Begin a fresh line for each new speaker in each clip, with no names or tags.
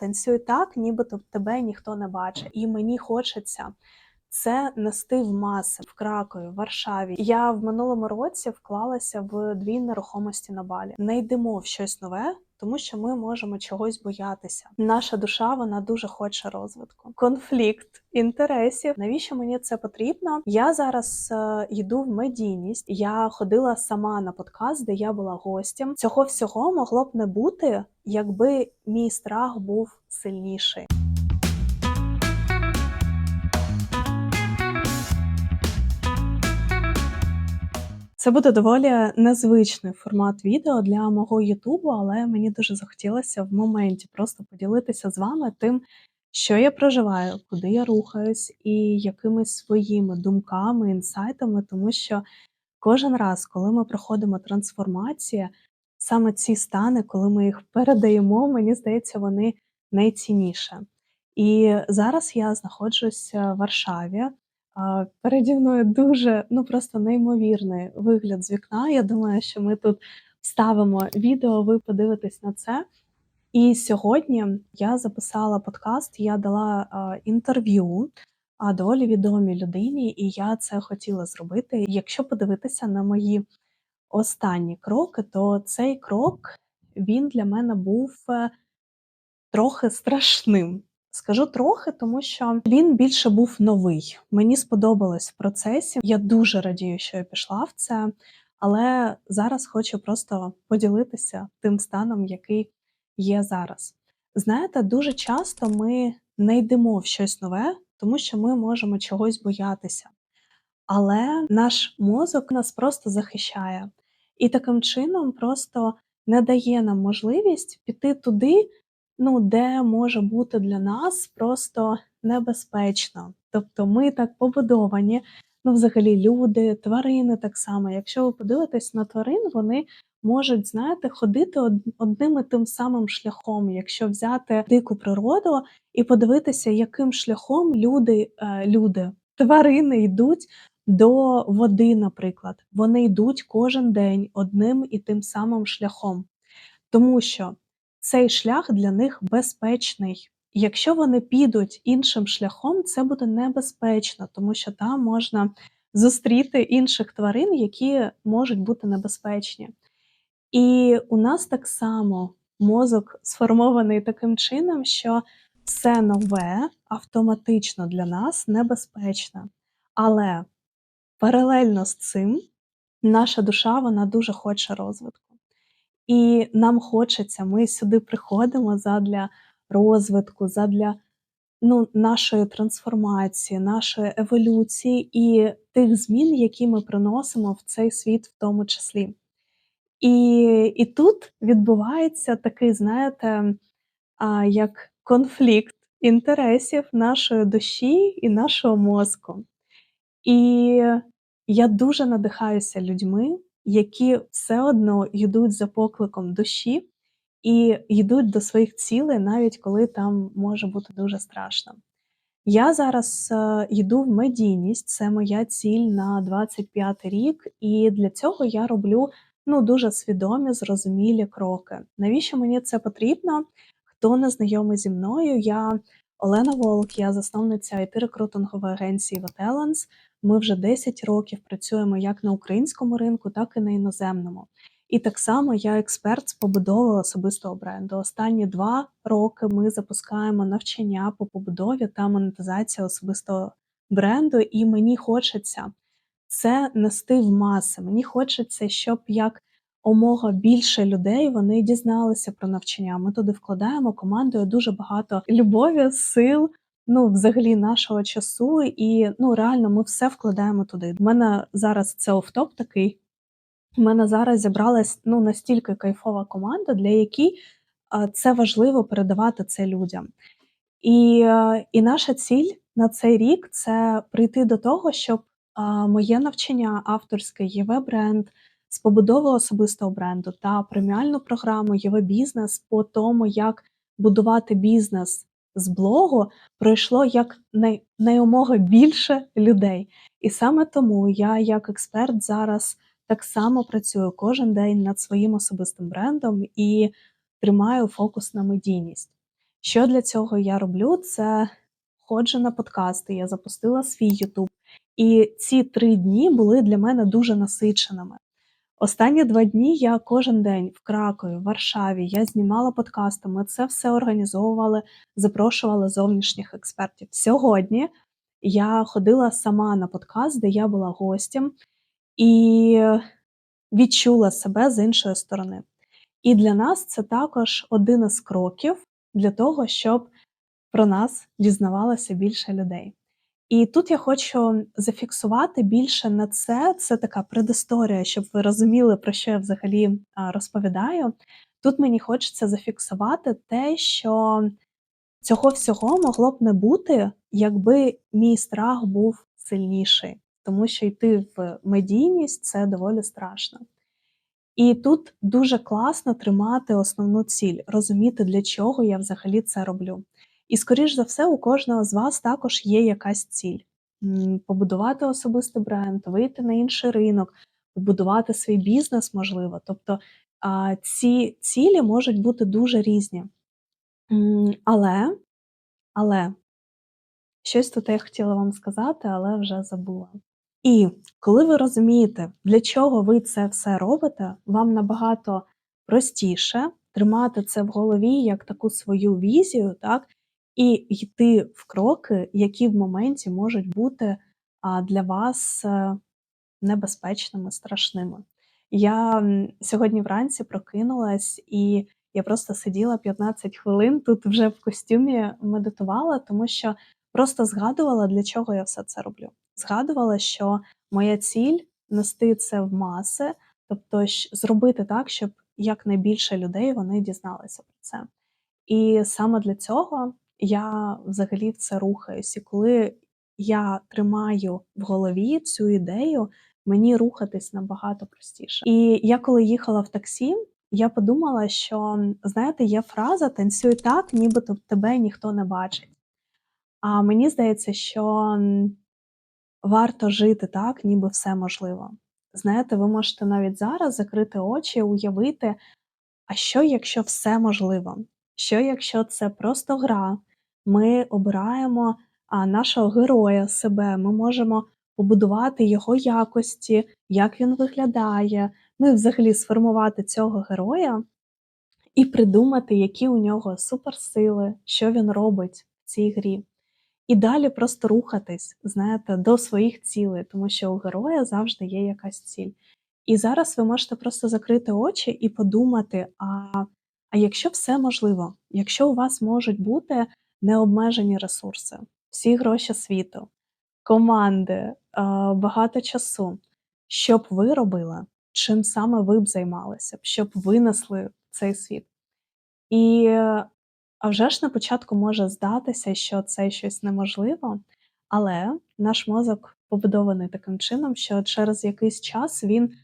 Танцюй так, нібито тебе ніхто не бачить. І мені хочеться це нести в маси в Кракові, в Варшаві. Я в минулому році вклалася в дві нерухомості на балі. Не йдемо в щось нове, тому що ми можемо чогось боятися. Наша душа вона дуже хоче розвитку. Конфлікт інтересів. Навіщо мені це потрібно? Я зараз е, йду в медійність. Я ходила сама на подкаст, де я була гостем. Цього всього могло б не бути, якби мій страх був сильніший. Це буде доволі незвичний формат відео для мого Ютубу, але мені дуже захотілося в моменті просто поділитися з вами тим, що я проживаю, куди я рухаюсь, і якимись своїми думками, інсайтами, тому що кожен раз, коли ми проходимо трансформацію, саме ці стани, коли ми їх передаємо, мені здається, вони найцінніше. І зараз я знаходжуся в Варшаві. Переді мною дуже ну просто неймовірний вигляд з вікна. Я думаю, що ми тут вставимо відео, ви подивитесь на це. І сьогодні я записала подкаст, я дала інтерв'ю доволі відомій людині, і я це хотіла зробити. Якщо подивитися на мої останні кроки, то цей крок він для мене був е, трохи страшним. Скажу трохи, тому що він більше був новий. Мені сподобалось в процесі. Я дуже радію, що я пішла в це, але зараз хочу просто поділитися тим станом, який є зараз. Знаєте, дуже часто ми не йдемо в щось нове, тому що ми можемо чогось боятися. Але наш мозок нас просто захищає і таким чином просто не дає нам можливість піти туди, ну, де може бути для нас просто небезпечно. Тобто ми так побудовані, ну, взагалі, люди, тварини так само. Якщо ви подивитесь на тварин, вони можуть, знаєте, ходити одним і тим самим шляхом, якщо взяти дику природу і подивитися, яким шляхом люди, е, люди, тварини йдуть. До води, наприклад, вони йдуть кожен день одним і тим самим шляхом, тому що цей шлях для них безпечний. Якщо вони підуть іншим шляхом, це буде небезпечно, тому що там можна зустріти інших тварин, які можуть бути небезпечні. І у нас так само мозок сформований таким чином, що все нове автоматично для нас небезпечне. Але паралельно з цим наша душа вона дуже хоче розвитку. І нам хочеться, ми сюди приходимо задля розвитку, задля ну, нашої трансформації, нашої еволюції і тих змін, які ми приносимо в цей світ, в тому числі. І і тут відбувається такий, знаєте, а, як конфлікт інтересів нашої душі і нашого мозку. І я дуже надихаюся людьми, які все одно йдуть за покликом душі і йдуть до своїх цілей, навіть коли там може бути дуже страшно. Я зараз е, йду в медійність, це моя ціль на 25 рік, і для цього я роблю ну, дуже свідомі, зрозумілі кроки. Навіщо мені це потрібно? Хто не знайомий зі мною? Я Олена Волк, я засновниця it рекрутингової агенції Vatelance. Ми вже 10 років працюємо як на українському ринку, так і на іноземному. І так само я експерт з побудови особистого бренду. Останні два роки ми запускаємо навчання по побудові та монетизації особистого бренду, і мені хочеться це нести в маси. Мені хочеться, щоб як омога більше людей вони дізналися про навчання. Ми туди вкладаємо командою дуже багато любові, сил, ну, взагалі, нашого часу, і ну реально ми все вкладаємо туди. У мене зараз це офтоп такий. У мене зараз зібралась ну настільки кайфова команда, для якій це важливо передавати це людям. І і наша ціль на цей рік це прийти до того, щоб моє навчання авторське ЄВ бренд з побудови особистого бренду та преміальну програму ЄВ бізнес по тому, як будувати бізнес з блогу пройшло як най, найомога більше людей. І саме тому я, як експерт, зараз так само працюю кожен день над своїм особистим брендом і тримаю фокус на медійність. Що для цього я роблю? Це ходжу на подкасти, я запустила свій Ютуб. І ці 3 дні були для мене дуже насиченими. Останні 2 дні я кожен день в Кракові, в Варшаві, я знімала подкасти, ми це все організовували, запрошували зовнішніх експертів. Сьогодні я ходила сама на подкаст, де я була гостем, і відчула себе з іншої сторони. І для нас це також один із кроків для того, щоб про нас дізнавалося більше людей. І тут я хочу зафіксувати більше на це. Це така предісторія, щоб ви розуміли, про що я взагалі розповідаю. Тут мені хочеться зафіксувати те, що цього всього могло б не бути, якби мій страх був сильніший, тому що йти в медійність це доволі страшно. І тут дуже класно тримати основну ціль, розуміти, для чого я взагалі це роблю. І, скоріш за все, у кожного з вас також є якась ціль: побудувати особистий бренд, вийти на інший ринок, побудувати свій бізнес, можливо. Тобто ці цілі можуть бути дуже різні. Але, але щось тут я хотіла вам сказати, але вже забула. І коли ви розумієте, для чого ви це все робите, вам набагато простіше тримати це в голові як таку свою візію, так, і йти в кроки, які в моменті можуть бути для вас е, небезпечними, страшними. Я сьогодні вранці прокинулась і я просто сиділа 15 хвилин тут вже в костюмі медитувала, тому що просто згадувала, для чого я все це роблю. Згадувала, що моя ціль нести це в маси, тобто зробити так, щоб якнайбільше людей вони дізналися про це. І саме для цього я взагалі в це рухаюсь. І коли я тримаю в голові цю ідею, мені рухатись набагато простіше. І я коли їхала в таксі, я подумала, що знаєте, є фраза танцюй так, нібито тебе ніхто не бачить. А мені здається, що варто жити так, ніби все можливо. Знаєте, ви можете навіть зараз закрити очі, уявити, а що, якщо все можливо? Що, якщо це просто гра? Ми обираємо нашого героя себе, ми можемо побудувати його якості, як він виглядає, ну і взагалі сформувати цього героя і придумати, які у нього суперсили, що він робить в цій грі. І далі просто рухатись, знаєте, до своїх цілей, тому що у героя завжди є якась ціль. І зараз ви можете просто закрити очі і подумати: а, а якщо все можливо, якщо у вас можуть бути необмежені ресурси, всі гроші світу, команди, багато часу, що б ви робили, чим саме ви б займалися, щоб винесли цей світ. І а вже ж на початку може здатися, що це щось неможливо, але наш мозок побудований таким чином, що через якийсь час він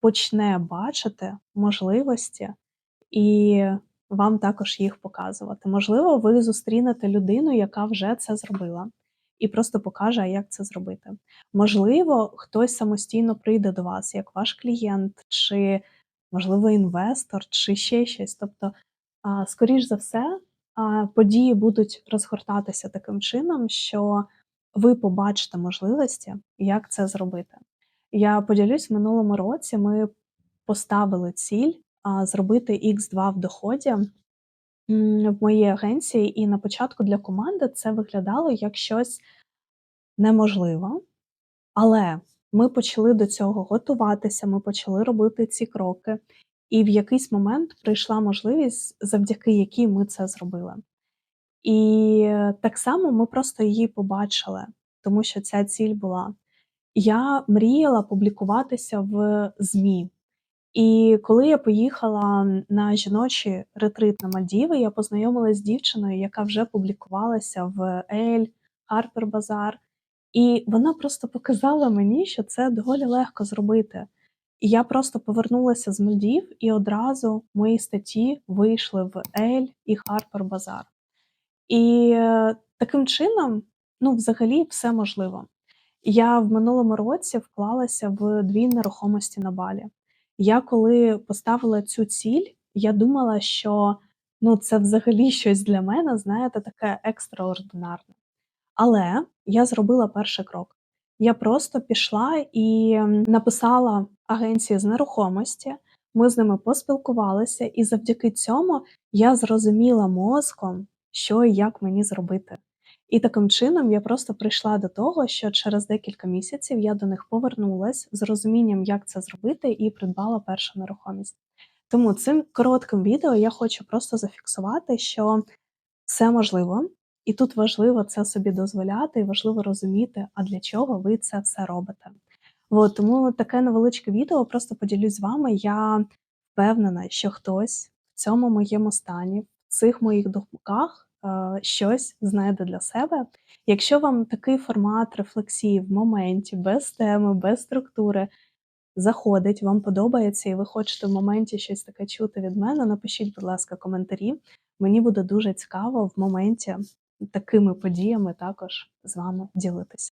почне бачити можливості і вам також їх показувати. Можливо, ви зустрінете людину, яка вже це зробила, і просто покаже, як це зробити. Можливо, хтось самостійно прийде до вас, як ваш клієнт, чи, можливо, інвестор, чи ще щось. Тобто, скоріш за все, події будуть розгортатися таким чином, що ви побачите можливості, як це зробити. Я поділюсь, в минулому році ми поставили ціль зробити X2 в доході в моїй агенції, і на початку для команди це виглядало як щось неможливе, але ми почали до цього готуватися, ми почали робити ці кроки, і в якийсь момент прийшла можливість, завдяки якій ми це зробили. І так само ми просто її побачили, тому що ця ціль була. Я мріяла публікуватися в ЗМІ. І коли я поїхала на жіночий ретрит на Мальдіви, я познайомилася з дівчиною, яка вже публікувалася в Ель, Harper Bazaar. І вона просто показала мені, що це доволі легко зробити. І я просто повернулася з Мальдів, і одразу мої статті вийшли в Ель і Harper Bazaar. І е, таким чином, ну, взагалі, все можливо. Я в минулому році вклалася в дві нерухомості на Балі. Я коли поставила цю ціль, я думала, що Ну, це взагалі щось для мене, знаєте, таке екстраординарне. Але я зробила перший крок. Я просто пішла і написала агенції з нерухомості. Ми з ними поспілкувалися, і завдяки цьому я зрозуміла мозком, що і як мені зробити. І таким чином я просто прийшла до того, що через декілька місяців я до них повернулась з розумінням, як це зробити, і придбала першу нерухомість. Тому цим коротким відео я хочу просто зафіксувати, що все можливо, і тут важливо це собі дозволяти, і важливо розуміти, а для чого ви це все робите. От, тому таке невеличке відео просто поділюсь з вами. Я впевнена, що хтось в цьому моєму стані, в цих моїх думках щось знайде для себе. Якщо вам такий формат рефлексії в моменті, без теми, без структури заходить, вам подобається, і ви хочете в моменті щось таке чути від мене, напишіть, будь ласка, коментарі. Мені буде дуже цікаво в моменті такими подіями також з вами ділитися.